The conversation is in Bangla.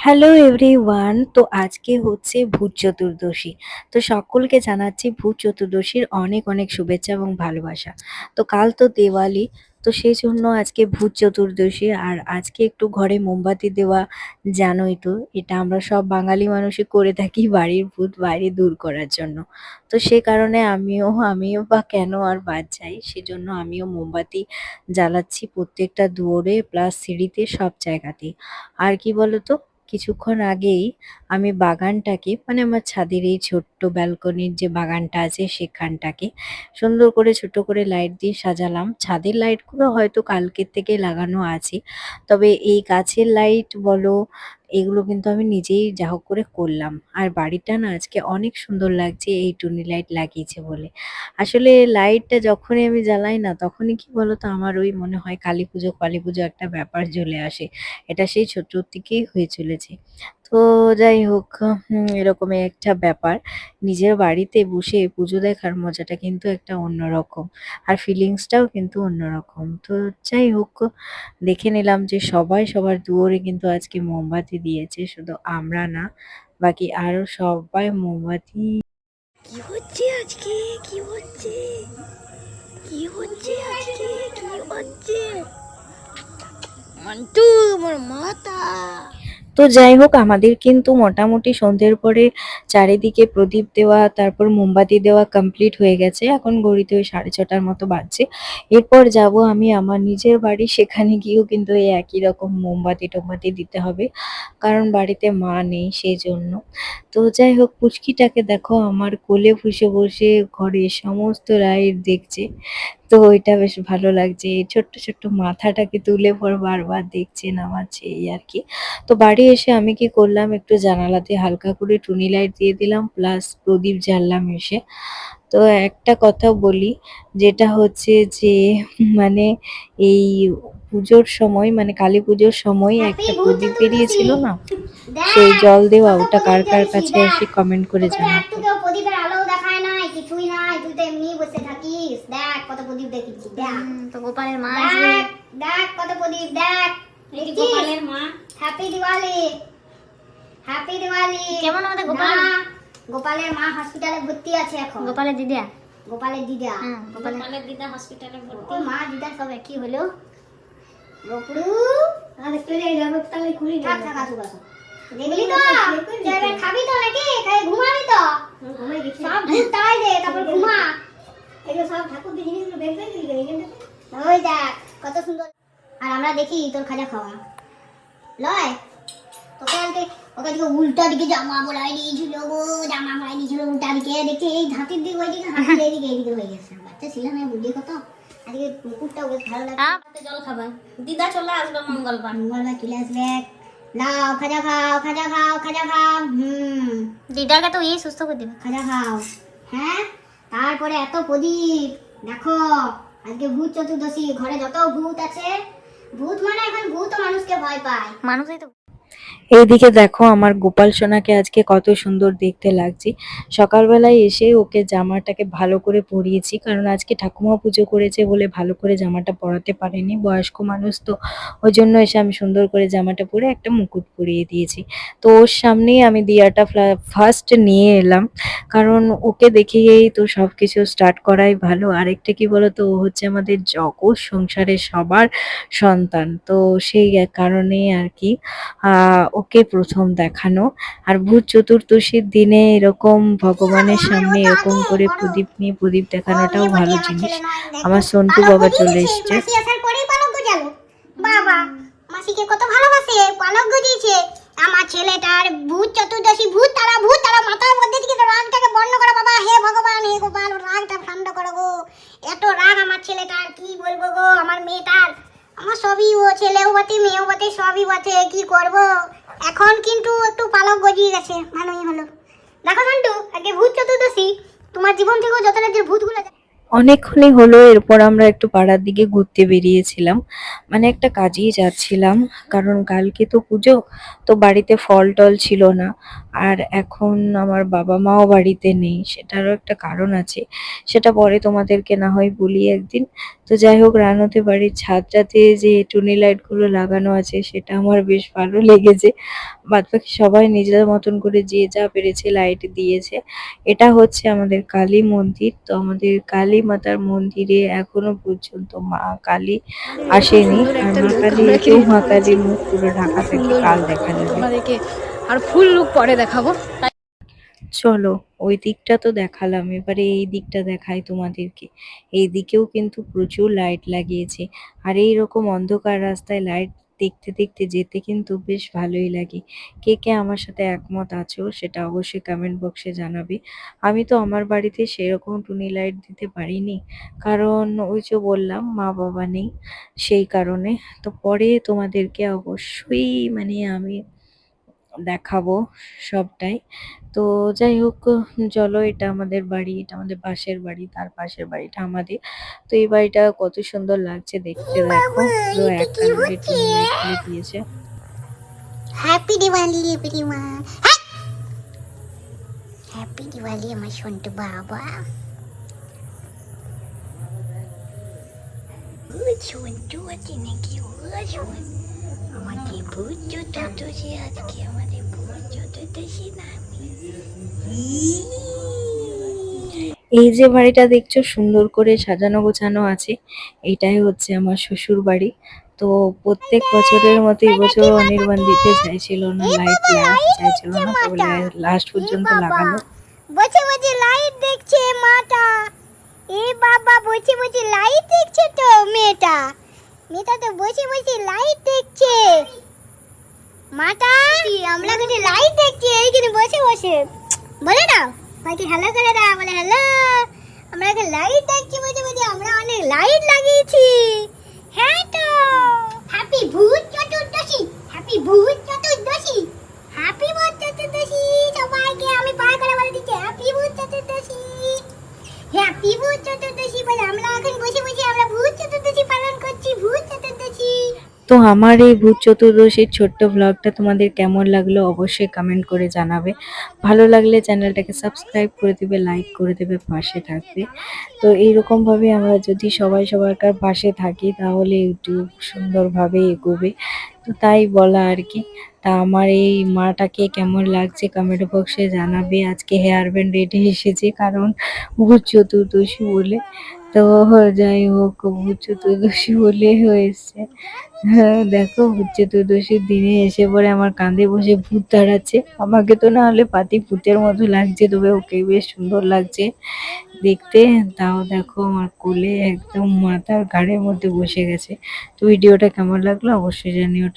হ্যালো এভরিওয়ান তো আজকে হচ্ছে ভূত চতুর্দশী। তো সকলকে জানাচ্ছি ভূত চতুর্দশীর অনেক অনেক শুভেচ্ছা এবং ভালোবাসা। তো কাল তো দেওয়ালি, তো সেই জন্য আজকে ভূত চতুর্দশী আর আজকে একটু ঘরে মোমবাতি দেওয়া জানোই তো, এটা আমরা সব বাঙালি মানুষই করে থাকি বাড়ির ভূত বাইরে দূর করার জন্য। তো সে কারণে আমিও আমিও বা কেন আর বাদ যাই, সেজন্য আমিও মোমবাতি জ্বালাচ্ছি প্রত্যেকটা দুয়ারে প্লাস সিঁড়িতে সব জায়গাতেই। আর কি বলতো কিছুক্ষণ আগেই আমি বাগানটাকে মানে আমার ছাদের এই ছোট্ট ব্যালকনির যে বাগানটা আছে সেখানটাকে সুন্দর করে ছোট করে লাইট দিয়ে সাজালাম। ছাদের লাইটগুলো হয়তো কালকের থেকে লাগানো আছে, তবে এই গাছের লাইট বলো এগুলো কিন্তু আমি নিজেই যা হোক করে করলাম। আর বাড়িটা না আজকে অনেক সুন্দর লাগছে, এই টুনি লাইট লাগিয়েছে বলে। আসলে লাইটটা যখনই আমি জ্বালাই না, তখনই কি বলো তো আমার ওই মনে হয় কালী পুজো কালী পুজো একটা ব্যাপার চলে আসে। এটা সেই ছোটর থেকেই হয়ে চলেছে। তো যাই হোক এরকমই একটা ব্যাপার। নিজের বাড়িতে বসে পুজো দেখার মজাটা কিন্তু একটা অন্যরকম, আর ফিলিংসটাও কিন্তু অন্যরকম। তো যাই হোক, দেখে নিলাম যে সবাই সবার দুয়ারে কিন্তু আজকে মোমবাতি দিয়েছে, শুধু আমরা না, বাকি আরও সবাই মোমবাতি কি হচ্ছে আজকে? কি হচ্ছে? কি হচ্ছে আজকে? কি হচ্ছে? মন্টু আমার মাথা তো যাই হোক, আমাদের কিন্তু মোটামুটি সন্ধ্যের পরে চারিদিকে প্রদীপ দেওয়া, তারপর মোমবাতি দেওয়া কমপ্লিট হয়ে গেছে। এখন ঘড়িতে ওই সাড়ে ছটার মতো বাজছে। এরপর যাব আমি আমার নিজের বাড়ি। সেখানে গিয়েও কিন্তু এই একই রকম মোমবাতি টোমবাতি দিতে হবে। কারণ বাড়িতে মা নেই সেই জন্য তো যাই হোক, পুচকিটাকে দেখো, আমার কোলে ফুসে বসে ঘরে সমস্ত লাইট দেখছে। তো ওইটা বেশ ভালো লাগছে। ছোট্ট ছোট্ট মাথাটাকে তুলে পর বারবার দেখছে নামাচ্ছে এই আর কি। তো বাড়ি এসে আমি কি করলাম? একটু জানালাতে হালকা করে টুনি লাইট দিয়ে দিলাম প্লাস প্রদীপ জ্বাললাম এসে। তো একটা কথা বলি যেটা হচ্ছে যে মানে এই পুজোর সময় মানে কালী পুজোর সময় একটা প্রদীপ বেরিয়েছিল না? সেই জল দেওয়া ওটা কার কার কাছে এসে কমেন্ট করে জানাতো একটু কেউ প্রদীপের আলো দেখায় নাই কিছুই নাই তুই তো এমনি বসে থাকিস দেখ কত প্রদীপ দেখেছি দেখ তো গোপালের মা দেখ দেখ কত প্রদীপ দেখ। এটি গোপালের মা? হ্যাপি দিওয়ালি হ্যাপি দিওয়ালি কেমন আমাদের গোপাল? গোপালের মা হসপিটালে ভর্তি আছে এখন। গোপালের দিদিয়া গোপালের দিদা। হ্যাঁ গোপালের দিদা হসপিটালে ভর্তি। মা দিদা সব একই হলো। গোপড়ু থাক থাক আসুক আসুক। দেখলি তো? খাবি তো নাকি? খাই ঘুমাবি তো? সব ভূত তাই দে তারপর ঘুমা। ওই দেখ কত সুন্দর। আর আমরা দেখি তোর খাজা খাওয়া। লয় তোকে আজকে ওকে আজকে উল্টা দিকে জামা বলাই দিয়েছিল গো জামা বলাই দিয়েছিল উল্টা দিকে। দেখছি এই ধাতির দিকে ওইদিকে হাতের এইদিকে এইদিকে হয়ে গেছে। বাচ্চা ছিল না বুদ্ধি কত? আজকে মুকুটটাও বেশ ভালো হ্যাঁ জল খাবার। দিদা চলে আসবে মঙ্গলবার। মঙ্গলবার চলে আসবে। লাও খাজা খাও খাজা খাও খাজা খাও। হুম। দিদাকে তো এই সুস্থ করে দিবে। খাজা খাও। হ্যাঁ? তারপরে এত প্রদীপ, দেখো, আজকে ভূত চতুর্দশী, ঘরে যত ভূত আছে, ভূত মানে এখন ভূত মানুষকে ভয় পায়। মানুষই তো এইদিকে দেখো আমার গোপাল সোনাকে আজকে কত সুন্দর দেখতে লাগছে। সকালবেলায় এসে ওকে জামাটাকে ভালো করে পরিয়েছি, কারণ আজকে ঠাকুমা পুজো করেছে বলে ভালো করে জামাটা পরাতে পারেনি। বয়স্ক মানুষ তো, ওই জন্য এসে আমি সুন্দর করে জামাটা পরে একটা মুকুট পরিয়ে দিয়েছি। তো ওর সামনেই আমি দিয়াটা ফার্স্ট নিয়ে এলাম, কারণ ওকে দেখেই তো সব কিছু স্টার্ট করাই ভালো। আরেকটা কি বলতো, ও হচ্ছে আমাদের জগৎ সংসারের সবার সন্তান, তো সেই এক কারণেই আর কি। ওকে প্রথম দেখানো। আর ভূত চতুর্দশীর দিনে এরকম ভগবানের সামনে এরকম করে প্রদীপ নিয়ে প্রদীপ দেখানোটাও ভালো জিনিস। আমার সন্টু বাবা চলে এসছে। বাবা মাসিকে কত ভালোবাসে পালক গজিয়েছে। আমার ছেলেটার ভূত চতুর্দশী ভূত তারা ভূত তারা মাথার মধ্যে থেকে রাগটাকে বন্ধ করো। বাবা হে ভগবান হে গোপাল রাগটা ঠান্ডা করো গো। এত রাগ আমার ছেলেটার কি বলব গো? আমার মেয়েটার আমার সবই ও ছেলেও বটে মেয়েও বটে সবই বটে কি করব? এখন কিন্তু একটু পালক গজিয়ে গেছে, ভালোই হলো। দেখো সন্টু আগে ভূত চতুর্দশী, তোমার জীবন থেকেও যত রাজ্যের ভূতগুলো অনেকক্ষণই হলো, এরপর আমরা একটু পাড়ার দিকে ঘুরতে বেরিয়েছিলাম। মানে একটা কাজেই যাচ্ছিলাম, কারণ কালকে তো পুজো, তো বাড়িতে ফল টল ছিল না। আর এখন আমার বাবা মাও বাড়িতে নেই, সেটারও একটা কারণ আছে। সেটা পরে তোমাদেরকে না হয় বলি একদিন। তো যাই হোক রানতে বাড়ির ছাদটাতে যে টুনি লাইটগুলো লাগানো আছে সেটা আমার বেশ ভালো লেগেছে। বাদবাকি সবাই নিজেদের মতন করে যে যা পেরেছে লাইট দিয়েছে। এটা হচ্ছে আমাদের কালী মন্দির। তো আমাদের কালী মাতার মন্দিরে এখনও পর্যন্ত মা কালী আসেনি। মা কালী এসেও মা কালীর মুখ পুরো ঢাকা থাকে কাল দেখা যাবে। আর ফুল লুক পরে দেখাবো। চলো। ওই দিকটা তো দেখালাম, এবারে এই দিকটা দেখাই তোমাদেরকে। এই দিকেও কিন্তু প্রচুর লাইট লাগিয়েছে, আর এই রকম অন্ধকার রাস্তায় লাইট দেখতে দেখতে যেতে কিন্তু বেশ ভালোই লাগে। কে কে আমার সাথে একমত আছো সেটা অবশ্যই কমেন্ট বক্সে জানাবে। আমি তো আমার বাড়িতে সেরকম টুনি লাইট দিতে পারিনি, কারণ ওই যে বললাম, মা বাবা নেই সেই কারণে। তো পরে তোমাদেরকে অবশ্যই মানে আমি দেখাবো সবটাই। তো যাই হোক চলো এটা আমাদের বাড়ি এটা আমাদের পাশের বাড়ি তার পাশের বাড়িটা আমাদের। তো এই বাড়িটা কত সুন্দর লাগছে দেখতে দেখো পুরো এক কালারের টুনি লাইট দিয়ে দিয়েছে। Happy Diwali everyone happy Diwali আমার সন্টু বাবা। সন্টু আছে নাকি? ভূত চতুর্দশী আজকে আমাদের চতুর্দশী নামি এই যে বাড়িটা দেখছ সুন্দর করে সাজানো গোছানো আছে এটাই হচ্ছে আমার শ্বশুর বাড়ি। তো প্রত্যেক বছরের মতো এবছর অনির্বাণ দিতে চাইছিল না লাইট চাইছিল না তবে লাস্ট পর্যন্ত লাগালো। বসে বসে লাইট দেখছে মাটা। এ বাবা বসে বসে লাইট দেখছে তো মেয়েটা। মেয়েটা তো বসে বসে লাইট দেখছে। মাটা আমরা কিন্তু লাইট দেখছি এইখানে বসে বসে। বলে দাও মাকে হ্যালো করে দাও বলে হ্যালো আমরা এখানে লাইট দেখছি বসে বসে আমরা অনেক লাইট লাগিয়েছি। হ্যাঁ তো। হ্যাপি ভূত। তো আমার এই ভূত চতুর্দশীর ছোট্ট ব্লগটা তোমাদের কেমন লাগল অবশ্যই কমেন্ট করে জানাবে। ভালো লাগলে চ্যানেলটাকে সাবস্ক্রাইব করে দেবে লাইক করে দেবে, পাশে থাকবে। তো এইরকমভাবে আমরা যদি সবাই সবাইকার পাশে থাকি তাহলে ইউটিউব সুন্দরভাবে এগোবে। তো তাই বলা আর কি। তা আমার এই মাটাকে কেমন লাগছে কমেন্ট বক্সে জানাবে। আজকে হেয়ার ব্যান্ড রেডি এসেছে কারণ ভূত চতুর্দশী বলে। তো যাই হোক ভূত চতুর্দশী বলে হয়েছে। হ্যাঁ দেখো ভূত চতুর্দশীর দিনে এসে পরে আমার কাঁধে বসে ভূত দাঁড়াচ্ছে। আমাকে তো না হলে পাতি ভূতের মতো লাগছে, তবে ওকে বেশ সুন্দর লাগছে। দেখতে, তাও দেখো, আমার কোলে একদম মাথার ঘাড়ের মধ্যে বসে গেছে। তো ভিডিওটা কেমন লাগল অবশ্যই জানিও।